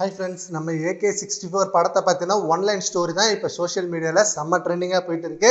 High friends நம்ம AK sixty four படத்தை பார்த்தீங்கன்னா ஒன்லைன் ஸ்டோரி தான் இப்போ சோஷியல் மீடியாவில் செம்ம ட்ரெண்டிங்காக போயிட்டு இருக்கு.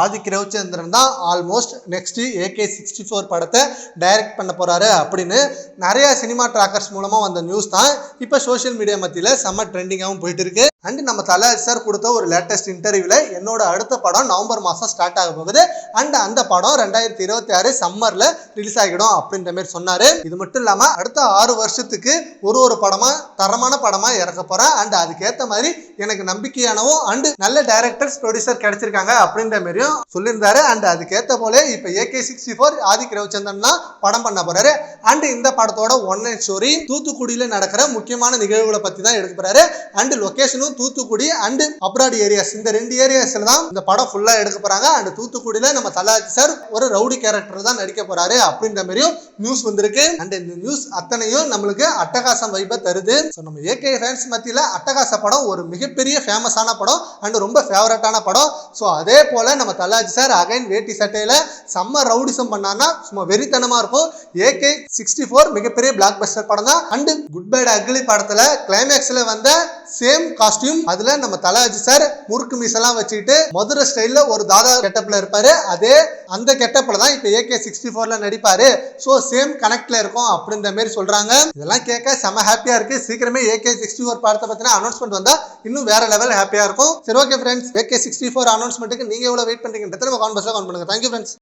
ஆதிக் ரவிச்சந்திரன் தான் almost next AK sixty four படத்தை டைரக்ட் பண்ண போகிறாரு அப்படின்னு நிறையா சினிமா ட்ராக்கர்ஸ் மூலமாக வந்த நியூஸ் தான் இப்போ சோஷியல் மீடியா மத்தியில் செம்ம ட்ரெண்டிங்காகவும் போயிட்டு இருக்கு. அண்ட் நம்ம தலை சார் கொடுத்த ஒரு லேட்டஸ்ட் இன்டர்வியூவில் என்னோட அடுத்த படம் நவம்பர் மாதம் ஸ்டார்ட் ஆக போகுது. அண்ட் அந்த படம் ரெண்டாயிரத்தி இருபத்தி ஆறு சம்மரில் ரிலீஸ் ஆகிடும் அப்படின்ற மாதிரி சொன்னார். இது மட்டும் இல்லாமல் அடுத்த ஆறு வருஷத்துக்கு ஒரு ஒரு படமாக தரமான படமாக இறக்க போகிறேன் அண்ட் அதுக்கேற்ற மாதிரி எனக்கு நம்பிக்கையானவும் அண்ட் நல்ல டைரக்டர்ஸ் ப்ரொடியூசர் கிடைச்சிருக்காங்க அப்படின்ற மாதிரியும் சொல்லியிருந்தாரு. அண்ட் அதுக்கேற்ற போல இப்போ AK sixty four Adhik Ravichandran தான் படம் பண்ண போறாரு. அண்ட் இந்த படத்தோட ஒன் நைட் ஸ்டோரி தூத்துக்குடியில் நடக்கிற முக்கியமான நிகழ்வுகளை பற்றி தான் எடுக்க போறாரு. அண்ட் லொக்கேஷனும் தூத்துக்குடி அண்ட் அப்ராட் ஏரியாஸ் இந்த ரெண்டு ஏரியாஸில் தான் இந்த படம் ஃபுல்லாக எடுக்க போகிறாங்க அண்ட் தூத்துக்குடியில் நம்ம தலாஜி சார் ஒரு ரவுடி கேரக்டர் தான் நடிக்க போறாரு அப்படின்ற மாதிரியும் நியூஸ் வந்திருக்கு. அண்ட் இந்த நியூஸ் அத்தனையும் நம்மளுக்கு அட்டகாசம் வைப்பை தருது. ஸோ நம்ம ஏகே ஃபேன்ஸ் மத்தியில் அட்டகாச படம் ஒரு மிகப்பெரிய ஃபேமஸான படம் அண்ட் ரொம்ப ஃபேவரட்டான படம். ஸோ அதே போல் நம்ம தலாஜி சார் அகைன் வேட்டி சட்டையில் செம்ம ரவுடிசம் பண்ணான்னா சும்மா வெறித்தனமாக இருக்கும். ஏகே சிக்ஸ்டி ஃபோர் மிகப்பெரிய பிளாக் பஸ்டர் படம் தான் அண்டு குட் பைட் அக்லி படத்தில் கிளைமேக்ஸில் வந்த சேம் காஸ்டியூம் அதுல நம்ம தலாஜி சார் முறுக்கு மீசெல்லாம் வச்சுக்கிட்டு மதுரை ஸ்டைல்ல ஒரு தாதா கெட்டப்ல இருப்பாரு. அதே அந்த கெட்டப்ல தான் இப்போ ஏகே சிக்ஸ்டி ஃபோர்ல நடிப்பாரு. ஸோ சேம் கனெக்ட்ல இருக்கும் அப்படின்ற மாதிரி சொல்றாங்க. இதெல்லாம் கேட்க செம ஹாப்பியா இருக்கு. சீக்கிரமே ஏகே சிக்ஸ்டி ஃபோர் படத்தை பத்தின அனௌன்ஸ்மெண்ட் வந்தா இன்னும் வேற லெவல் ஹாப்பியா இருக்கும். சரி okay friends AK sixty four அனௌன்ஸ்மெண்ட்டுக்கு நீங்க எவ்வளவு வெயிட் பண்றீங்கன்றத நம்ம கான்பர்ஸ்ல கான் பண்ணுங்க. Thank you friends